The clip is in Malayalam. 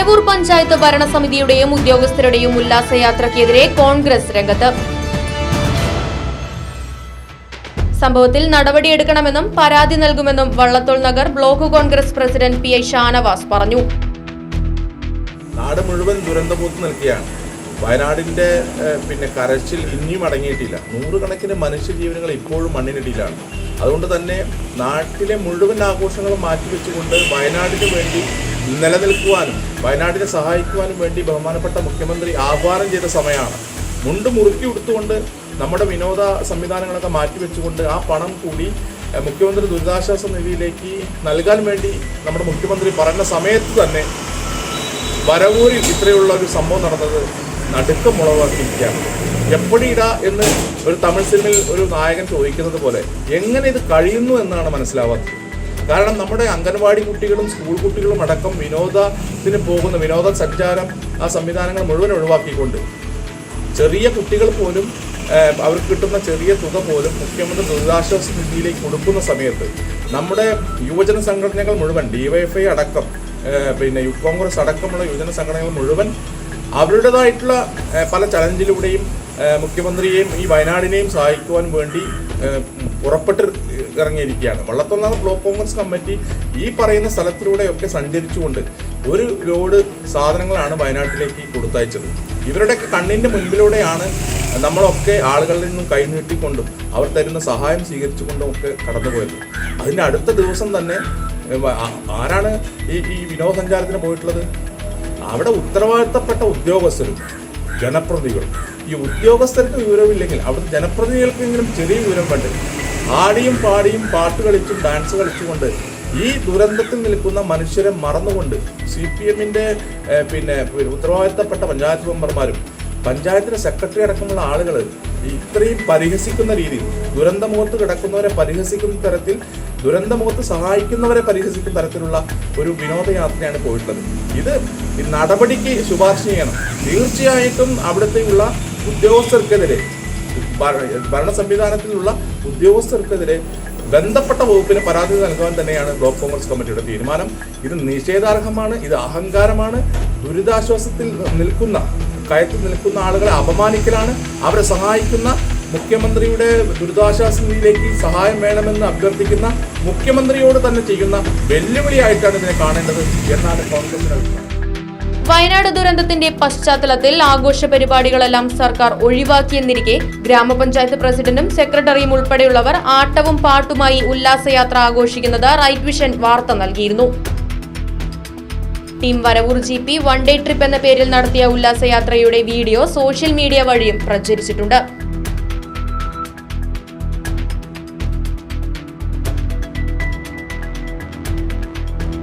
വരവൂർ പഞ്ചായത്ത് ഭരണസമിതിയുടെയും ഉദ്യോഗസ്ഥരുടെയും ഉല്ലാസയാത്രയ്ക്കെതിരെ കോൺഗ്രസ് രംഗത്ത്. സംഭവത്തിൽ നടപടിയെടുക്കണമെന്നും പരാതി നൽകുമെന്നും Vallathol Nagar block Congress president P I Shanavas പറഞ്ഞു. നാട് മുഴുവൻ ദുരന്തബോധം നൽകിയാണ്. വയനാടിന്റെ പിന്നെ കരച്ചിൽ ഇനിയും അടങ്ങിയിട്ടില്ല. നൂറുകണക്കിന് മനുഷ്യജീവനങ്ങൾ ഇപ്പോഴും മണ്ണിനടിയിലാണ്. അതുകൊണ്ട് തന്നെ നാട്ടിലെ മുഴുവൻ ആഘോഷങ്ങളും മാറ്റിവെച്ചുകൊണ്ട് വയനാടിന് വേണ്ടി നിലനിൽക്കുവാനും വയനാടിനെ സഹായിക്കുവാനും വേണ്ടി ബഹുമാനപ്പെട്ട മുഖ്യമന്ത്രി ആഹ്വാനം ചെയ്ത സമയമാണ്. മുണ്ട് മുറുക്കി ഉടുത്തുകൊണ്ട് നമ്മുടെ വിനോദ സംവിധാനങ്ങളൊക്കെ മാറ്റിവെച്ചുകൊണ്ട് ആ പണം കൂടി മുഖ്യമന്ത്രി ദുരിതാശ്വാസ നിധിയിലേക്ക് നൽകാൻ വേണ്ടി നമ്മുടെ മുഖ്യമന്ത്രി പറഞ്ഞ സമയത്ത് തന്നെ വരവൂരിൽ ഇത്രയുള്ള ഒരു സംഭവം നടന്നത് നടുക്കമുളവാക്കിയിരിക്കുകയാണ് എപ്പോഴിടാ എന്ന് ഒരു തമിഴ് സിനിമയിൽ ഒരു നായകൻ ചോദിക്കുന്നത് പോലെ എങ്ങനെ ഇത് കഴിയുന്നു എന്നാണ് മനസ്സിലാവാത്തത്. കാരണം നമ്മുടെ അംഗൻവാടി കുട്ടികളും സ്കൂൾ കുട്ടികളും അടക്കം വിനോദത്തിന് പോകുന്ന വിനോദ സഞ്ചാരം ആ സംവിധാനങ്ങൾ മുഴുവൻ ഒഴിവാക്കിക്കൊണ്ട് ചെറിയ കുട്ടികൾ പോലും അവർക്ക് കിട്ടുന്ന ചെറിയ തുക പോലും മുഖ്യമന്ത്രി ദുരിതാശ്വാസ നിധിയിലേക്ക് കൊടുക്കുന്ന സമയത്ത് നമ്മുടെ യുവജന സംഘടനകൾ മുഴുവൻ ഡിവൈഎഫ്ഐ അടക്കം പിന്നെ യൂത്ത് കോൺഗ്രസ് അടക്കമുള്ള യുവജന സംഘടനകൾ മുഴുവൻ അവരുടേതായിട്ടുള്ള പല ചലഞ്ചിലൂടെയും മുഖ്യമന്ത്രിയെയും ഈ വയനാടിനെയും സഹായിക്കുവാൻ വേണ്ടി പുറപ്പെട്ട് ഇറങ്ങിയിരിക്കുകയാണ്. വള്ളത്തോളനാഥ ബ്ലോക്ക് കോൺഗ്രസ് കമ്മിറ്റി ഈ പറയുന്ന സ്ഥലത്തിലൂടെയൊക്കെ സഞ്ചരിച്ചുകൊണ്ട് ഒരു ലോഡ് സാധനങ്ങളാണ് വയനാട്ടിലേക്ക് കൊടുത്തയച്ചത്. ഇവരുടെ കണ്ണിന്റെ മുൻപിലൂടെയാണ് നമ്മളൊക്കെ ആളുകളിൽ നിന്നും കൈനീട്ടിക്കൊണ്ടും അവർ തരുന്ന സഹായം സ്വീകരിച്ചുകൊണ്ടും ഒക്കെ കടന്നുപോയത്. അതിന്റെ അടുത്ത ദിവസം തന്നെ ആരാണ് ഈ ഈ വിനോദസഞ്ചാരത്തിന് പോയിട്ടുള്ളത്? അവിടെ ഉത്തരവാദിത്തപ്പെട്ട ഉദ്യോഗസ്ഥരും ജനപ്രതിനിധികളും. ഈ ഉദ്യോഗസ്ഥർക്ക് വിവരമില്ലെങ്കിൽ അവിടുത്തെ ജനപ്രതിനിധികൾക്കെങ്കിലും ചെറിയ വിവരം വേണ്ടേ ആടിയും പാടിയും പാട്ട് കളിച്ചും ഡാൻസ് കളിച്ചുകൊണ്ട് ഈ ദുരന്തത്തിൽ നിൽക്കുന്ന മനുഷ്യരെ മറന്നുകൊണ്ട് സി പി എമ്മിന്റെ പിന്നെ ഉത്തരവാദിത്തപ്പെട്ട പഞ്ചായത്ത് മെമ്പർമാരും പഞ്ചായത്തിലെ സെക്രട്ടറി അടക്കമുള്ള ആളുകൾ ഇത്രയും പരിഹസിക്കുന്ന രീതിയിൽ ദുരന്തമുഖത്ത് കിടക്കുന്നവരെ പരിഹസിക്കുന്ന തരത്തിൽ ദുരന്തമുഖത്ത് സഹായിക്കുന്നവരെ പരിഹസിക്കുന്ന തരത്തിലുള്ള ഒരു വിനോദയാത്രയാണ് പോയിട്ടുള്ളത്. ഇത് നടപടിക്ക് ശുപാർശ ചെയ്യണം. തീർച്ചയായിട്ടും അവിടുത്തെയുള്ള ഉദ്യോഗസ്ഥർക്കെതിരെ ഭരണ സംവിധാനത്തിലുള്ള ഉദ്യോഗസ്ഥർക്കെതിരെ ബന്ധപ്പെട്ട വകുപ്പിന് പരാതി നൽകുവാൻ തന്നെയാണ് ബ്ലോക്ക് കോൺഗ്രസ് കമ്മിറ്റിയുടെ തീരുമാനം. ഇത് നിഷേധാർഹമാണ് ഇത് അഹങ്കാരമാണ്. ദുരിതാശ്വാസത്തിൽ നിൽക്കുന്ന കയത്തിൽ നിൽക്കുന്ന ആളുകളെ അപമാനിക്കലാണ്. അവരെ സഹായിക്കുന്ന മുഖ്യമന്ത്രിയുടെ ദുരിതാശ്വാസ നിധിയിലേക്ക് സഹായം വേണമെന്ന് അഭ്യർത്ഥിക്കുന്ന മുഖ്യമന്ത്രിയോട് തന്നെ ചെയ്യുന്ന വെല്ലുവിളിയായിട്ടാണ് ഇതിനെ കാണേണ്ടത് എന്നാണ് കോൺഗ്രസിന്റെ അഭിപ്രായം. വയനാട് ദുരന്തത്തിന്റെ പശ്ചാത്തലത്തിൽ ആഘോഷ പരിപാടികളെല്ലാം സർക്കാർ ഒഴിവാക്കിയെന്നിരിക്കെ ഗ്രാമപഞ്ചായത്ത് പ്രസിഡന്റും സെക്രട്ടറിയും ഉൾപ്പെടെയുള്ളവർ ആട്ടവും പാട്ടുമായി ഉല്ലാസയാത്ര ആഘോഷിക്കുന്നത് റൈറ്റ് വിഷൻ വാർത്ത നൽകിയിരുന്നു. Team Varavoor G P one day trip എന്ന പേരിൽ നടത്തിയ ഉല്ലാസയാത്രയുടെ വീഡിയോ സോഷ്യൽ മീഡിയ വഴിയും പ്രചരിച്ചിട്ടുണ്ട്.